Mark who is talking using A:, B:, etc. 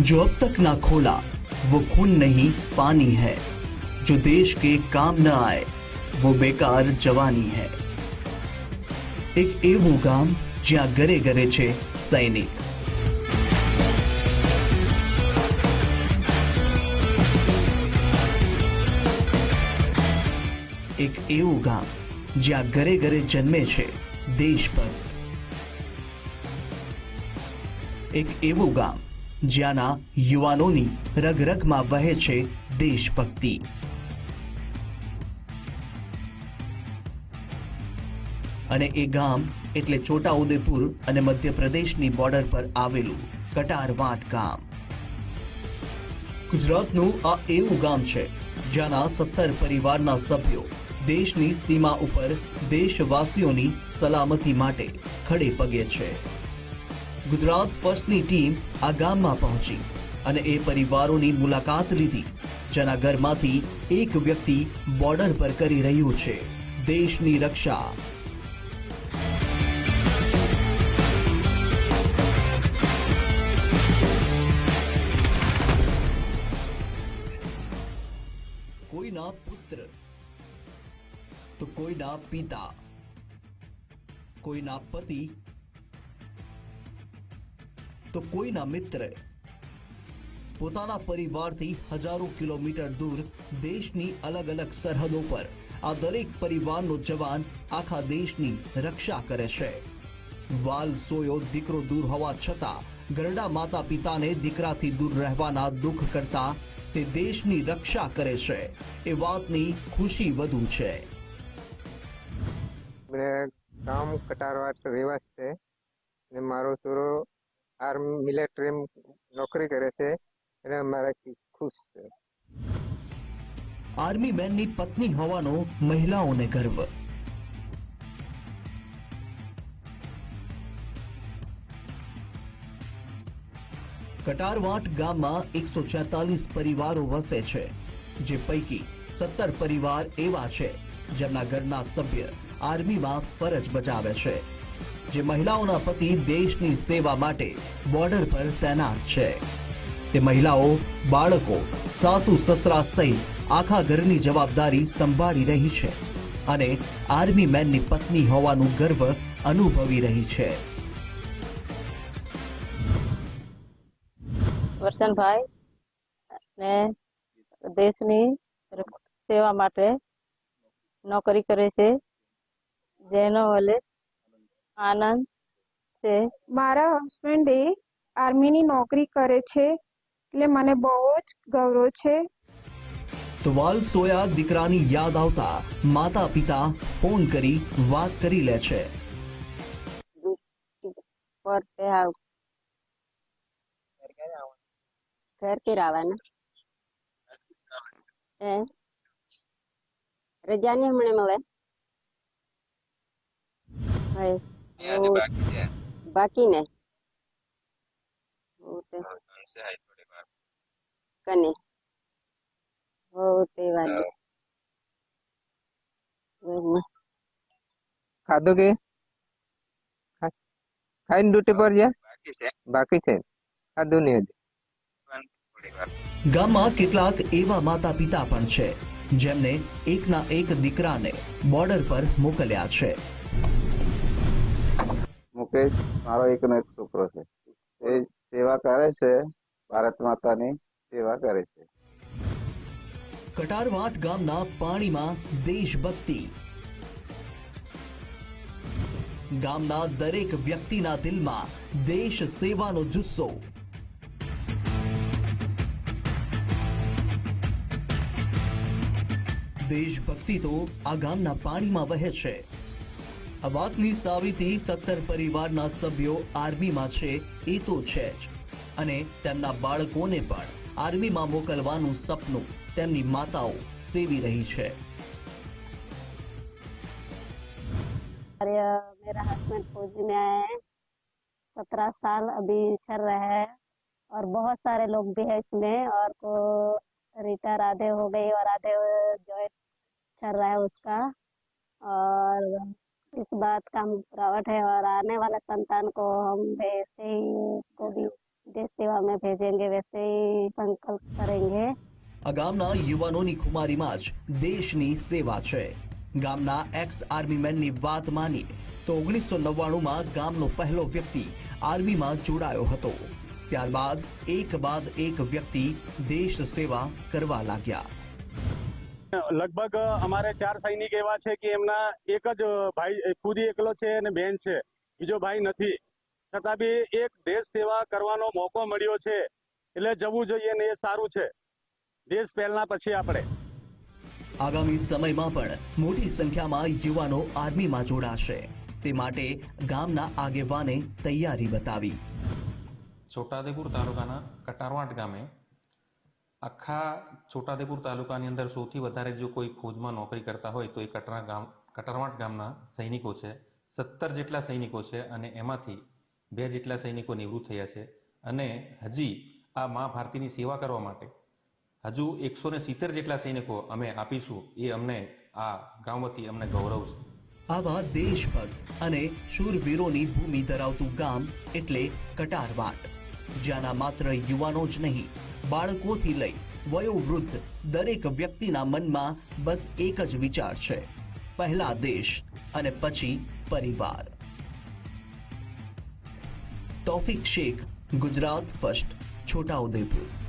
A: जो अब तक ना खोला वो खून नहीं पानी है जो देश के काम न आए वो बेकार जवानी है એક એવું ગામ જ્યાં ઘરે ઘરે છે સૈનિક એક એવું ગામ જ્યાં ઘરે ઘરે જન્મે છે દેશભક્ત એક એવું ગામ જ્યાંના યુવાનોની રગરગમાં વહે છે દેશભક્તિ. અને એ ગામ એટલે છોટાઉદેપુર અને મધ્યપ્રદેશની બોર્ડર પર આવેલું કટારવાટ ગામ. ગુજરાતનું આ એવું ગામ છે જ્યાંના સત્તર પરિવારના સભ્યો દેશની સીમા ઉપર દેશવાસીઓની સલામતી માટે ખડે પગે છે. ગુજરાત ફર્સ્ટની ટીમ આ ગામમાં પહોંચી અને એ પરિવારોની મુલાકાત લીધી, જેના ઘરમાંથી એક વ્યક્તિ બોર્ડર પર કરી રહ્યું છે, દેશની રક્ષા. કોઈના પુત્ર, તો કોઈના પિતા. કોઈના પતિ તો કોઈના મિત્ર પોતાના પરિવારથી હજારો કિલોમીટર દૂર દેશની અલગ અલગ સરહદો પર આ દરેક પરિવારનો જવાન આખા દેશની રક્ષા કરે છે. વાલ સોયો દીકરો દૂર હોવા છતાં ગરડા માતા પિતાને દીકરાથી દૂર રહેવાના દુઃખ કરતા તે દેશની રક્ષા કરે છે. એ વાતની ખુશી વધુ છે.
B: ગામ કટારવાટ રહેવાસ છે મારો છોરો આર્મી, મિલિટરી નોકરી કરે છે અને મારાથી ખુશ છે.
A: આર્મી મેનની પત્ની હોવાનો મહિલાઓને ગર્વ. કટારવાટ ગામમાં એકસો છેતાલીસ પરિવારો વસે છે, જે પૈકી સત્તર પરિવાર એવા છે, જેમના ઘરના સભ્ય આર્મીમાં ફરજ બજાવે છે. જે મહિલાઓના પતિ દેશની સેવા માટે બોર્ડર પર તૈનાત છે. તે મહિલાઓ, બાળકો, સાસુ, સસરા સહિત આખા ઘરની જવાબદારી સંભાળી રહી છે અને આર્મી મેનની પત્ની હોવાનું ગર્વ અનુભવી રહી છે.
C: વરસનભાઈ ને દેશની સેવા માટે નોકરી કરે છે. જેનો વલે આનંદ છે.
D: મારા હસબન્ડે આર્મીની નોકરી કરે છે એટલે મને બહુ જ ગૌરવ છે.
A: તવાલ સોયા દીકરાની યાદ આવતા માતા પિતા ફોન કરી વાત કરી લે છે.
C: પર તે આવ ઘર કે રાવાના એ રજાની હમણે મળે? ઓ, બાકી ને ઓ તે કને હો તે વાલે હમ.
B: ખાધું કે ખાઈને ડ્યુટી પર જા બાકી છે ખાધું નહીં હજી
A: ગામમાં કેટલાક એવા માતા પિતા પણ છે જેમને એકના એક દીકરાને બોર્ડર પર મોકલ્યા છે.
E: મુકેશ, મારો એકનો એક છોકરો છે. એ સેવા કરે છે, ભારત માતાની સેવા કરે છે.
A: કટારવાટ ગામના પાણીમાં દેશભક્તિ. ગામના દરેક વ્યક્તિના દિલમાં દેશ સેવાનો જુસ્સો. દેશભક્તિ તો આ ગામના પાણીમાં વહે છે. આ વાતની સાબિતી સત્તર પરિવારના સભ્યો આર્મીમાં છે એ તો છે જ અને તેમના બાળકોને પણ આર્મીમાં મોકલવાનું સપનું તેમની માતાઓ સેવી રહી છે
C: और ये मेरा हस्बैंड फौजी में आए हैं सत्रह साल अभी चल रहा है और बहुत सारे लोग भी है इसमें और को रिटायर आधे हो गई और आधे जो है चल रहा है उसका और इस बात का हम प्रावट है और आने वाला संतान को हम भी ऐसे ही उसको भी देश सेवा में भेजेंगे वैसे ही संकल्प करेंगे
A: આ ગામના યુવાનોની ખુમારીમાં જ દેશની સેવા છે ગામના એક્સ આર્મીમેનની વાત માની તો ઓગણીસો નવ્વાણુંમાં ગામનો પહેલો વ્યક્તિ આર્મીમાં જોડાયો હતો ત્યારબાદ એક બાદ એક વ્યક્તિ દેશ સેવા કરવા લાગ્યા
F: લગભગ અમારે ચાર સૈનિક એવા છે કે એમના એક જ ભાઈ ખુદ એકલો છે અને બેન છે. બીજો ભાઈ નથી. છતાં બી એક દેશ સેવા કરવાનો મોકો મળ્યો છે. એટલે જવું જોઈએ ને એ સારું છે. દેશ પહેલા પછી આપણે.
A: આગામી સમયમાં પણ મોટી સંખ્યામાં યુવાનો આર્મીમાં જોડાશે. તે માટે ગામના આગેવાને તૈયારી બતાવી.
G: છોટાઉદેપુર તાલુકાના કટારવાટ ગામે આખા છોટાદેપુર તાલુકાની અંદર સૌથી વધારે જો કોઈ ફોજમાં નોકરી કરતા હોય તો એ કટરા ગામ કટરવાટ ગામના સૈનિકો છે. સત્તર જેટલા સૈનિકો છે અને એમાંથી બે જેટલા સૈનિકો નિવૃત્ત થયા છે. અને હજી આ મા ભારતીની સેવા કરવા માટે હજુ એકસો ને સિત્તેર જેટલા સૈનિકો અમે આપીશું. એ અમને, આ ગામ વતી અમને ગૌરવ છે.
A: આવા દેશભક્ત અને શૂરવીરોની ભૂમિ ધરાવતું ગામ એટલે કટારવાટ જ્યાંના માત્ર યુવાનો જ નહીં, બાળકોથી લઈ વયોવૃદ્ધ દરેક વ્યક્તિના મનમાં બસ એક જ વિચાર છે, પહેલા દેશ અને પછી પરિવાર. તોફિક શેખ, ગુજરાત ફર્સ્ટ, છોટાઉદેપુર.